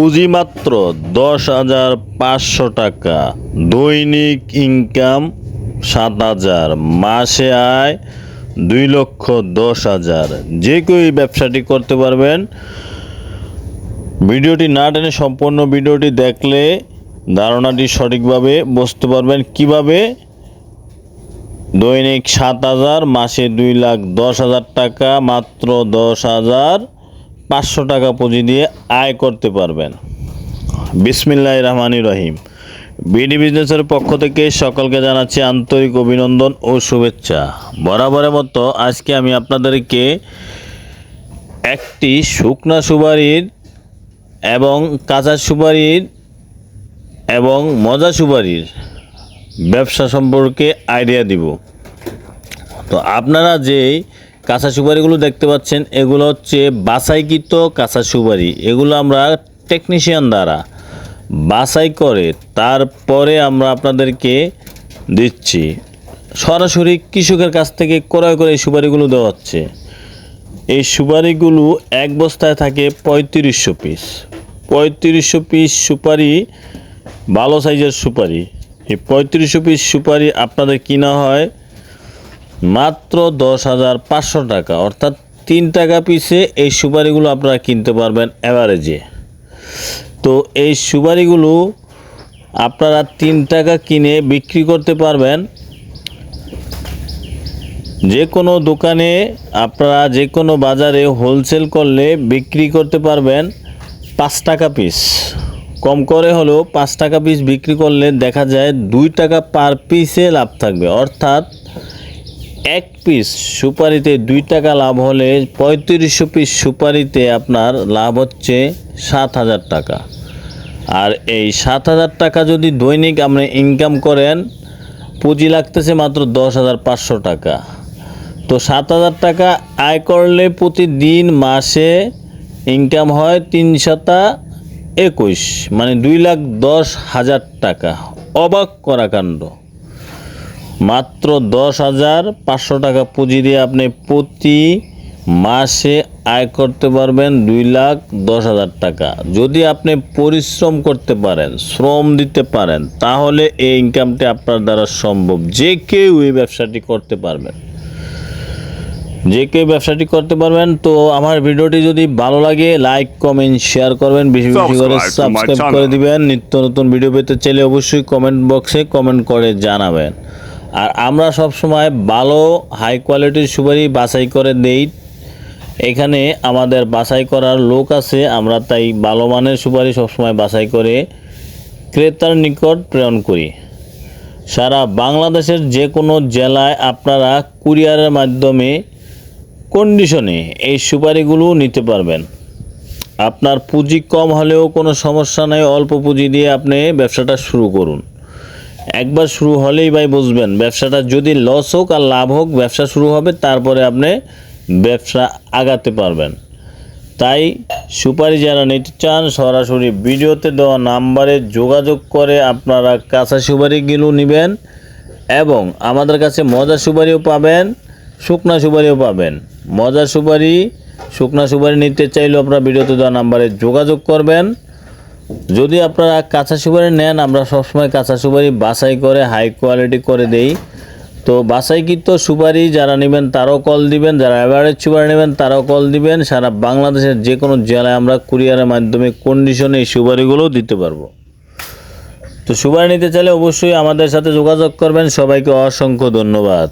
পুঁজি মাত্র দশ হাজার পাঁচশো টাকা। দৈনিক ইনকাম সাত হাজার, মাসে আয় দুই লক্ষ দশ হাজার। যে কেউ এই ব্যবসাটি করতে পারবেন। ভিডিওটি না টেনে সম্পূর্ণ ভিডিওটি দেখলে ধারণাটি সঠিকভাবে বুঝতে পারবেন কীভাবে দৈনিক সাত হাজার, মাসে দুই লাখ দশ হাজার টাকা, মাত্র দশ হাজার পাঁচশো টাকা পুঁজি দিয়ে আয় করতে পারবেন। বিসমিল্লাহ রহমানি রহিম। বিডি বিজনেসের পক্ষ থেকে সকলকে জানাচ্ছি আন্তরিক অভিনন্দন ও শুভেচ্ছা। বরাবরের মতো আজকে আমি আপনাদেরকে একটি শুকনা সুপারির এবং কাঁচা সুপারির এবং মজা সুপারির ব্যবসা সম্পর্কে আইডিয়া দিব। তো আপনারা যে কাঁচা সুপারিগুলো দেখতে পাচ্ছেন। এগুলো হচ্ছে বাছাইকৃত কাঁচা সুপারি। এগুলো আমরা টেকনিশিয়ান দ্বারা বাছাই করে তারপরে আমরা আপনাদেরকে দিচ্ছি। সরাসরি কৃষকের কাছ থেকে ক্রয় করে এই সুপারিগুলো দেওয়া হচ্ছে। এই সুপারিগুলো এক বস্তায় থাকে পঁয়ত্রিশশো পিস পঁয়ত্রিশশো পিস সুপারি ভালো সাইজের সুপারি। এই পঁয়ত্রিশশো পিস সুপারি আপনাদের কিনা হয় মাত্র দশ হাজার পাঁচশো টাকা। অর্থাৎ তিন টাকা পিসে এই সুপারিগুলো আপনারা কিনতে পারবেন অ্যাভারেজে তো এই সুপারিগুলো আপনারা তিন টাকা কিনে বিক্রি করতে পারবেন। যে কোনো দোকানে আপনারা যে কোনো বাজারে হোলসেল করলে বিক্রি করতে পারবেন পাঁচ টাকা পিস। কম করে হলেও পাঁচ টাকা পিস বিক্রি করলে দেখা যায় দুই টাকা পার পিসে লাভ থাকবে। অর্থাৎ এক পিস সুপারিতে দুই টাকা লাভ হলে পঁয়ত্রিশশো পিস সুপারিতে আপনার লাভ হচ্ছে সাত হাজার টাকা। আর এই সাত হাজার টাকা যদি দৈনিক আপনি ইনকাম করেন, পুঁজি লাগতেছে মাত্র দশ হাজার পাঁচশো টাকা। তো সাত হাজার টাকা আয় করলে প্রতিদিন মাসে ইনকাম হয় তিন শতা একুশ মানে দুই লাখ দশ হাজার টাকা। অবাক করা কাণ্ড। মাত্র দশ হাজার পাঁচশো টাকা পুঁজি দিয়ে আপনি প্রতি মাসে আয় করতে পারবেন দুই লাখ দশ হাজার টাকা। যদি আপনি পরিশ্রম করতে পারেন শ্রম দিতে পারেন তাহলে এই ইনকামটি আপনার দ্বারা সম্ভব। যে কেউ এই ব্যবসাটি করতে পারবেন। যে কেউ ব্যবসাটি করতে পারবেন তো আমার ভিডিওটি যদি ভালো লাগে লাইক কমেন্ট শেয়ার করবেন বেশি বেশি করে সাবস্ক্রাইব করে দিবেন। নিত্য নতুন ভিডিও পেতে চাইলে অবশ্যই কমেন্ট বক্সে কমেন্ট করে জানাবেন। আর আমরা সব সময় ভালো হাই কোয়ালিটির সুপারি বাছাই করে দেই। এখানে আমাদের বাছাই করার লোক আছে, আমরা তাই ভালো মানের সুপারি সবসময় বাছাই করে ক্রেতার নিকট প্রেরণ করি। সারা বাংলাদেশের যে কোনো জেলায় আপনারা কুরিয়ারের মাধ্যমে কন্ডিশনে এই সুপারিগুলো নিতে পারবেন। আপনার পুঁজি কম হলেও কোনো সমস্যা নেই, অল্প পুঁজি দিয়ে আপনি ব্যবসাটা শুরু করুন। একবার শুরু হলেই ভাই বুঝবেন, ব্যবসাটা যদি লস হোক আর লাভ হোক, ব্যবসা শুরু হবে, তারপরে আপনি ব্যবসা আগাতে পারবেন। তাই সুপারি যারা নিতে চান, সরাসরি ভিডিওতে দেওয়া নাম্বারে যোগাযোগ করে আপনারা কাঁচা সুপারিগুলো নেবেন এবং আমাদের কাছে মজা সুপারিও পাবেন, শুকনা সুপারিও পাবেন। মজা সুপারি, শুকনা সুপারি নিতে চাইলেও আপনারা ভিডিওতে দেওয়া নাম্বারে যোগাযোগ করবেন। যদি আপনারা কাঁচা সুপারি নেন, আমরা সবসময় কাঁচা সুপারি বাছাই করে হাই কোয়ালিটি করে দেই। তো বাছাইকৃত সুপারি যারা নেবেন, তারাও কল দিবেন। যারা অ্যাভারেজ সুপারি নেবেন, তারাও কল দিবেন। সারা বাংলাদেশের যে কোনো জেলায় আমরা কুরিয়ারের মাধ্যমে কন্ডিশনে এই সুপারিগুলো দিতে পারব। তো সুপারি নিতে চাইলে অবশ্যই আমাদের সাথে যোগাযোগ করবেন। সবাইকে অসংখ্য ধন্যবাদ।